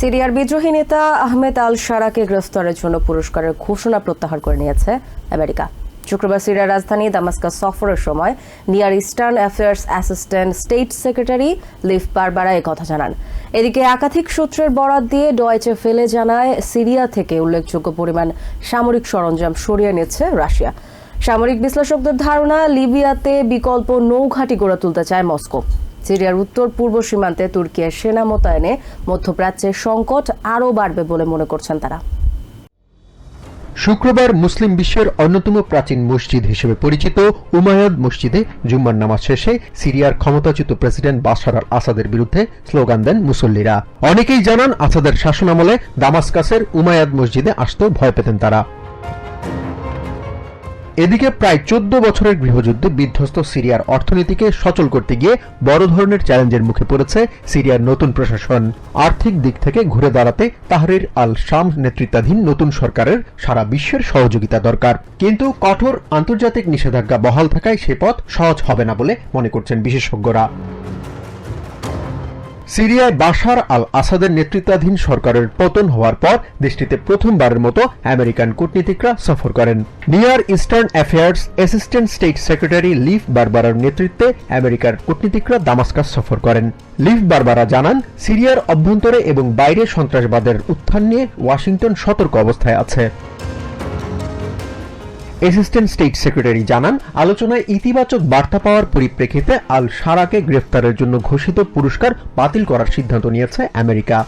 সিরিয়ার বিদ্রোহী নেতা আহমেদ আল সারাকে গ্রেফতারের জন্য পুরস্কারের ঘোষণা প্রত্যাহার করে নিয়েছে আমেরিকা। শুক্রবার সিরিয়ার রাজধানী দামাস্কাস সফরের সময় near eastern affairs assistant state secretary Leaf Barbara কথা জানান। এদিকে একাধিক সূত্রের বরাত দিয়ে ডয়েচে ফেলে জানায় সিরিয়া থেকে উল্লেখযোগ্য পরিমাণ সামরিক সরঞ্জাম সরিয়ে নিচ্ছে রাশিয়া। সামরিক বিশ্লেষকদের ধারণা, লিবিয়াতে বিকল্প নৌঘাঁটি গড়ে তুলতে চায় মস্কো। সিরিয়ার উত্তর পূর্ব সীমান্তে তুর্কির সেনা মোতায়েনে মধ্যপ্রাচ্যের সংকট আরও বাড়বে বলে মনে করছেন তারা। শুক্রবার মুসলিম বিশ্বের অন্যতম প্রাচীন মসজিদ হিসেবে পরিচিত উমায়দ মসজিদে জুম্মার নামাজ শেষে সিরিয়ার ক্ষমতাচ্যুত প্রেসিডেন্ট বাশার আল আসাদের বিরুদ্ধে স্লোগান দেন মুসল্লিরা। অনেকেই জানান আসাদের শাসনামলে দামাসকাসের উমায়াদ মসজিদে আসতেও ভয় পেতেন তারা। এদিকে প্রায় চোদ্দ বছরের গৃহযুদ্ধে বিধ্বস্ত সিরিয়ার অর্থনীতিকে সচল করতে গিয়ে বড় ধরনের চ্যালেঞ্জের মুখে পড়েছে সিরিয়ার নতুন প্রশাসন। আর্থিক দিক থেকে ঘুরে দাঁড়াতে তাহরির আল শাম নেতৃত্বাধীন নতুন সরকারের সারা বিশ্বের সহযোগিতা দরকার। কিন্তু কঠোর আন্তর্জাতিক নিষেধাজ্ঞা বহাল থাকায় সে পথ সহজ হবে না বলে মনে করছেন বিশেষজ্ঞরা। সিরিয়ায় বাশার আল আসাদের নেতৃত্বাধীন সরকারের পতন হওয়ার পর দেশটিতে প্রথমবারের মতো আমেরিকান কূটনীতিকরা সফর করেন। Near eastern affairs assistant state secretary Leaf বারবারার নেতৃত্বে আমেরিকার কূটনীতিকরা দামাস্কাস সফর করেন। লিফ বারবারা জানান, সিরিয়ার অভ্যন্তরে এবং বাইরে সন্ত্রাসবাদের উত্থান নিয়ে ওয়াশিংটন সতর্ক অবস্থায় আছে। অ্যাসিস্ট্যান্ট স্টেট সেক্রেটারি জানান, আলোচনায় ইতিবাচক বার্তা পাওয়ার পরিপ্রেক্ষিতে আল সারাকে গ্রেফতারের জন্য ঘোষিত পুরস্কার বাতিল করার সিদ্ধান্ত নিয়েছে আমেরিকা।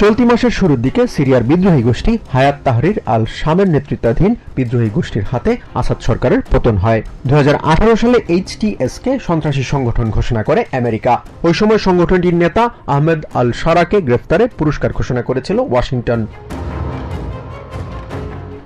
চলতি মাসের শুরুর দিকে সিরিয়ার বিদ্রোহী গোষ্ঠী হায়াত তাহরির আল শামের নেতৃত্বাধীন বিদ্রোহী গোষ্ঠীর হাতে আসাদ সরকারের পতন হয়। দু হাজার আঠারো সালে এইচটিএস কে সন্ত্রাসী সংগঠন ঘোষণা করে আমেরিকা। ওই সময় সংগঠনটির নেতা আহমেদ আল সারাকে গ্রেফতারে পুরস্কার ঘোষণা করেছিল ওয়াশিংটন।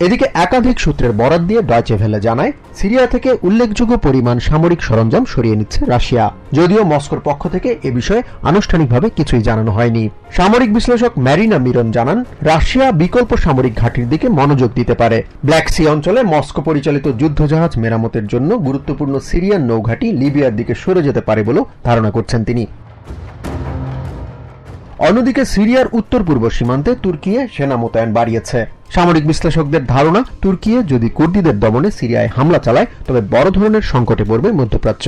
এদিকে একাধিক সূত্রের বরাত দিয়ে ডয়চে ভেলে জানায়, সিরিয়া থেকে উল্লেখযোগ্য পরিমাণ সামরিক সরঞ্জাম সরিয়ে নিচ্ছে রাশিয়া। যদিও মস্কোর পক্ষ থেকে এ বিষয়ে আনুষ্ঠানিকভাবে কিছুই জানানো হয়নি। সামরিক বিশ্লেষক ম্যারিনা মিরন জানান, রাশিয়া বিকল্প সামরিক ঘাঁটির দিকে মনোযোগ দিতে পারে। ব্ল্যাক সি অঞ্চলে মস্কো পরিচালিত যুদ্ধজাহাজ মেরামতের জন্য গুরুত্বপূর্ণ সিরিয়ান নৌঘাঁটি লিবিয়ার দিকে সরে যেতে পারে বলেও ধারণা করছেন তিনি। অন্যদিকে সিরিয়ার উত্তর পূর্ব সীমান্তে তুর্কিয়ে সেনা মোতায়েন বাড়িয়েছে। সামরিক বিশ্লেষকদের ধারণা, তুর্কিয়ে যদি কুর্দিদের দমনে সিরিয়ায় হামলা চালায়, তবে বড় ধরনের সংকটে পড়বে মধ্যপ্রাচ্য।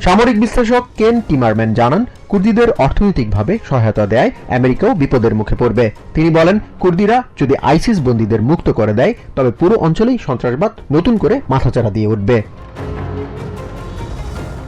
সামরিক বিশ্লেষক কেন টিমারম্যান জানান, কুর্দিদের অর্থনৈতিকভাবে সহায়তা দেয়, আমেরিকাও বিপদের মুখে পড়বে। তিনি বলেন, কুর্দিরা যদি আইসিস বন্দীদের মুক্ত করে দেয়, তবে পুরো অঞ্চলেই সন্ত্রাসবাদ নতুন করে মাথাচাড়া দিয়ে উঠবে।